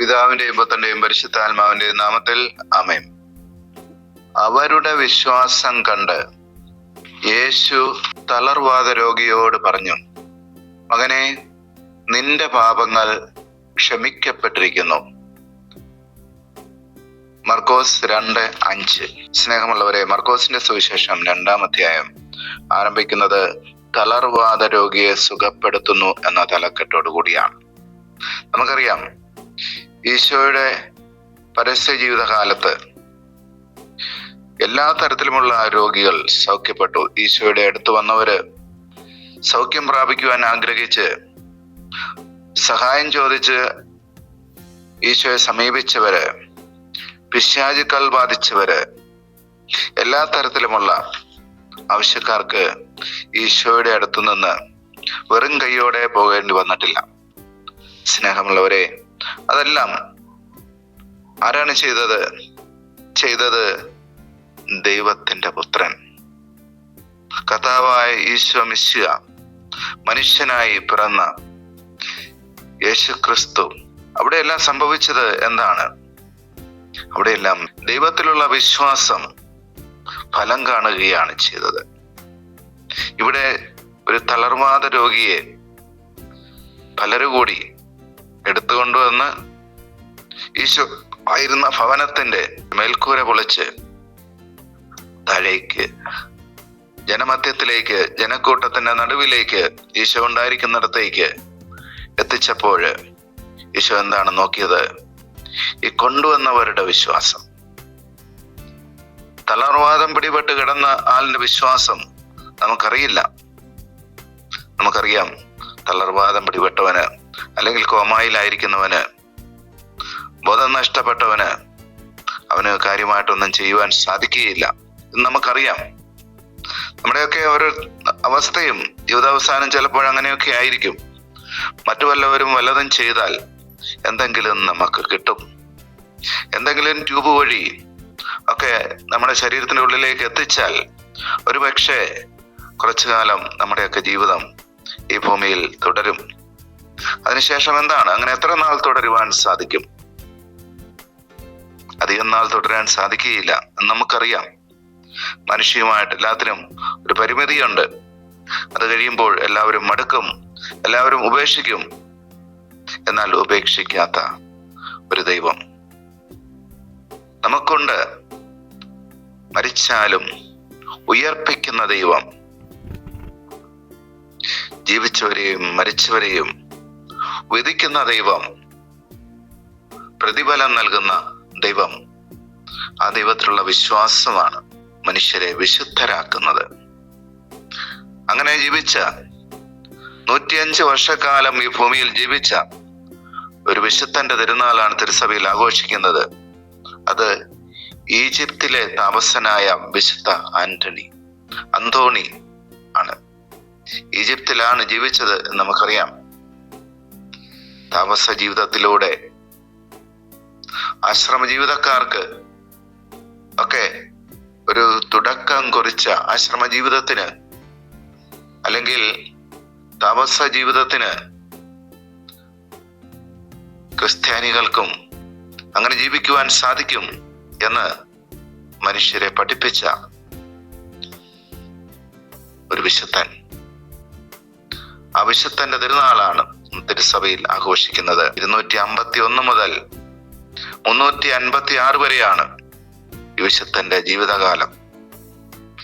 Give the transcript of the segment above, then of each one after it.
പിതാവിന്റെയും പുത്രന്റെയും പരിശുദ്ധാത്മാവിന്റെയും നാമത്തിൽ അമേൻ അവരുടെ വിശ്വാസം കണ്ട് യേശു തളർവാദ രോഗിയോട് പറഞ്ഞു മകനെ നിന്റെ പാപങ്ങൾ ക്ഷമിക്കപ്പെട്ടിരിക്കുന്നു. മർക്കോസ് രണ്ട് അഞ്ച്. സ്നേഹമുള്ളവരെ മർക്കോസിന്റെ സുവിശേഷം രണ്ടാം അധ്യായം ആരംഭിക്കുന്നത് തളർവാദ രോഗിയെ സുഖപ്പെടുത്തുന്നു എന്ന തലക്കെട്ടോടു കൂടിയാണ് നമുക്കറിയാം ഈശോയുടെ പരസ്യ ജീവിതകാലത്ത് എല്ലാ തരത്തിലുമുള്ള രോഗികൾ സൗഖ്യപ്പെട്ടു. ഈശോയുടെ അടുത്ത് വന്നവര് സൗഖ്യം പ്രാപിക്കുവാൻ ആഗ്രഹിച്ച് സഹായം ചോദിച്ച് ഈശോയെ സമീപിച്ചവര് പിശാചുക്കൾ ബാധിച്ചവര് എല്ലാ തരത്തിലുമുള്ള ആവശ്യക്കാർക്ക് ഈശോയുടെ അടുത്തു നിന്ന് വെറും കൈയോടെ പോകേണ്ടി വന്നിട്ടില്ല. സ്നേഹമുള്ളവരെ അതെല്ലാം ആരാണ് ചെയ്തത്? ചെയ്തത് ദൈവത്തിന്റെ പുത്രൻ. കഥാവായ ഈശോ മിശ്യ മനുഷ്യനായി പിറന്ന യേശുക്രിസ്തു. അവിടെയെല്ലാം സംഭവിച്ചത് എന്താണ്? അവിടെയെല്ലാം ദൈവത്തിലുള്ള വിശ്വാസം ഫലം കാണുകയാണ് ചെയ്തത്. ഇവിടെ ഒരു തളർവാദ രോഗിയെ പലരും കൂടി എടുത്തുകൊണ്ടുവന്ന് ഈശോ ആയിരുന്ന ഭവനത്തിന്റെ മേൽക്കൂര പൊളിച്ച് താഴേക്ക് ജനമധ്യത്തിലേക്ക് ജനക്കൂട്ടത്തിന്റെ നടുവിലേക്ക് ഈശോ ഉണ്ടായിരിക്കുന്നിടത്തേക്ക് എത്തിച്ചപ്പോൾ ഈശോ എന്താണ് നോക്കിയത്? ഈ കൊണ്ടുവന്നവരുടെ വിശ്വാസം. തളർവാദം പിടിപെട്ട് കിടന്ന ആളിന്റെ വിശ്വാസം നമുക്കറിയില്ല. നമുക്കറിയാം തളർവാദം പിടിപെട്ടവന് അല്ലെങ്കിൽ കോമായിലായിരിക്കുന്നവന് ബോധം നഷ്ടപ്പെട്ടവന് അവന് കാര്യമായിട്ടൊന്നും ചെയ്യുവാൻ സാധിക്കുകയില്ല എന്ന് നമുക്കറിയാം. നമ്മുടെയൊക്കെ ഒരു അവസ്ഥയും ജീവിതാവസാനം ചിലപ്പോൾ അങ്ങനെയൊക്കെ ആയിരിക്കും. മറ്റു വല്ലവരും വല്ലതും ചെയ്താൽ എന്തെങ്കിലും നമുക്ക് കിട്ടും. എന്തെങ്കിലും ട്യൂബ് വഴി ഒക്കെ നമ്മുടെ ശരീരത്തിന്റെ ഉള്ളിലേക്ക് എത്തിച്ചാൽ ഒരുപക്ഷെ കുറച്ചു കാലം നമ്മുടെയൊക്കെ ജീവിതം ഈ ഭൂമിയിൽ തുടരും. അതിനുശേഷം എന്താണ്? അങ്ങനെ എത്ര നാൾ തുടരുവാൻ സാധിക്കും? അധികം നാൾ തുടരാൻ സാധിക്കുകയില്ല. നമുക്കറിയാം. മനുഷ്യമായിട്ട് എല്ലാത്തിനും ഒരു പരിമിതിയുണ്ട്. അത് കഴിയുമ്പോൾ എല്ലാവരും മടുക്കും എല്ലാവരും ഉപേക്ഷിക്കും. എന്നാൽ ഉപേക്ഷിക്കാത്ത ഒരു ദൈവം നമുക്കുണ്ട്. മരിച്ചാലും ഉയർപ്പിക്കുന്ന ദൈവം. ജീവിച്ചവരെയും മരിച്ചവരെയും വിധിക്കുന്ന ദൈവം പ്രതിഫലം നൽകുന്ന ദൈവം. ആ ദൈവത്തിലുള്ള വിശ്വാസമാണ് മനുഷ്യരെ വിശുദ്ധരാക്കുന്നത്. അങ്ങനെ ജീവിച്ച നൂറ്റിയഞ്ച് വർഷക്കാലം ഈ ഭൂമിയിൽ ജീവിച്ച ഒരു വിശുദ്ധന്റെ തിരുനാളാണ് തിരുസഭയിൽ ആഘോഷിക്കുന്നത്. അത് ഈജിപ്തിലെ താമസനായ വിശുദ്ധ ആന്റണി അന്തോണി ആണ്. ഈജിപ്തിലാണ് ജീവിച്ചത് എന്ന് നമുക്കറിയാം. താമസ ജീവിതത്തിലൂടെ ആശ്രമ ജീവിതക്കാർക്ക് ഒക്കെ ഒരു തുടക്കം കുറിച്ച ആശ്രമ ജീവിതത്തിന് അല്ലെങ്കിൽ താമസ ജീവിതത്തിന് ക്രിസ്ത്യാനികൾക്കും അങ്ങനെ ജീവിക്കുവാൻ സാധിക്കും എന്ന് മനുഷ്യരെ പഠിപ്പിച്ച ഒരു വിശുദ്ധൻ. ആ വിശുദ്ധന്റെ തിരുനാളാണ്. തിരുസഭയിൽ ആഘോഷിക്കുന്നത്. ഇരുന്നൂറ്റി അമ്പത്തി ഒന്ന് മുതൽ മുന്നൂറ്റി അൻപത്തി ആറ് വരെയാണ് വിശുദ്ധന്റെ ജീവിതകാലം.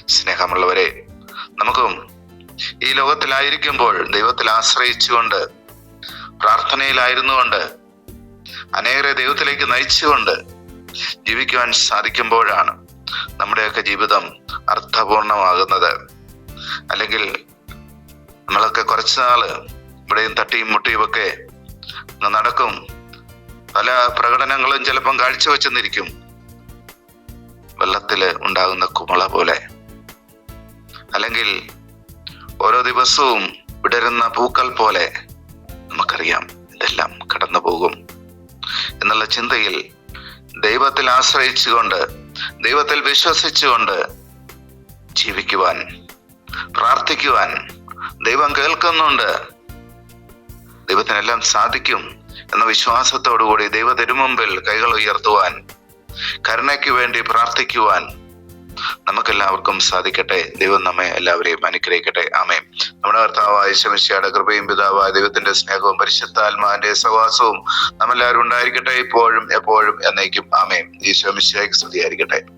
സ്നേഹമുള്ളവരെ നമുക്കും ഈ ലോകത്തിലായിരിക്കുമ്പോൾ ദൈവത്തിൽ ആശ്രയിച്ചുകൊണ്ട് പ്രാർത്ഥനയിലായിരുന്നുകൊണ്ട് അനേകരെ ദൈവത്തിലേക്ക് നയിച്ചുകൊണ്ട് ജീവിക്കുവാൻ സാധിക്കുമ്പോഴാണ് നമ്മുടെയൊക്കെ ജീവിതം അർത്ഥപൂർണമാകുന്നത്. അല്ലെങ്കിൽ നമ്മളൊക്കെ കുറച്ചു നാൾ ഇവിടെയും തട്ടിയും മുട്ടിയും ഒക്കെ നടക്കും. പല പ്രകടനങ്ങളും ചിലപ്പം കാഴ്ചവെച്ചെന്നിരിക്കും വെള്ളത്തിൽ ഉണ്ടാകുന്ന കുമള പോലെ. അല്ലെങ്കിൽ ഓരോ ദിവസവും വിടരുന്ന പൂക്കൾ പോലെ നമുക്കറിയാം ഇതെല്ലാം കടന്നു പോകും. എന്നുള്ള ചിന്തയിൽ ദൈവത്തിൽ ആശ്രയിച്ചുകൊണ്ട് ദൈവത്തിൽ വിശ്വസിച്ചുകൊണ്ട് ജീവിക്കുവാൻ പ്രാർത്ഥിക്കുവാൻ ദൈവം കേൾക്കുന്നുണ്ട്. ദൈവത്തിനെല്ലാം സാധിക്കും എന്ന വിശ്വാസത്തോടുകൂടി ദൈവ തിരുമുമ്പിൽ കൈകൾ ഉയർത്തുവാൻ കരുണയ്ക്ക് വേണ്ടി പ്രാർത്ഥിക്കുവാൻ നമുക്കെല്ലാവർക്കും സാധിക്കട്ടെ. ദൈവം നമ്മെ എല്ലാവരെയും അനുഗ്രഹിക്കട്ടെ. ആമേ നമ്മുടെ കർത്താവായ ശമിശയുടെ കൃപയും പിതാവായ ദൈവത്തിന്റെ സ്നേഹവും പരിശുദ്ധാത്മാന്റെ സഹവാസവും നമ്മെല്ലാവരും ഉണ്ടായിരിക്കട്ടെ. ഇപ്പോഴും എപ്പോഴും എന്നേക്കും. ആമേ ഈ ശമിശയ്ക്ക് സ്തുതിയായിരിക്കട്ടെ.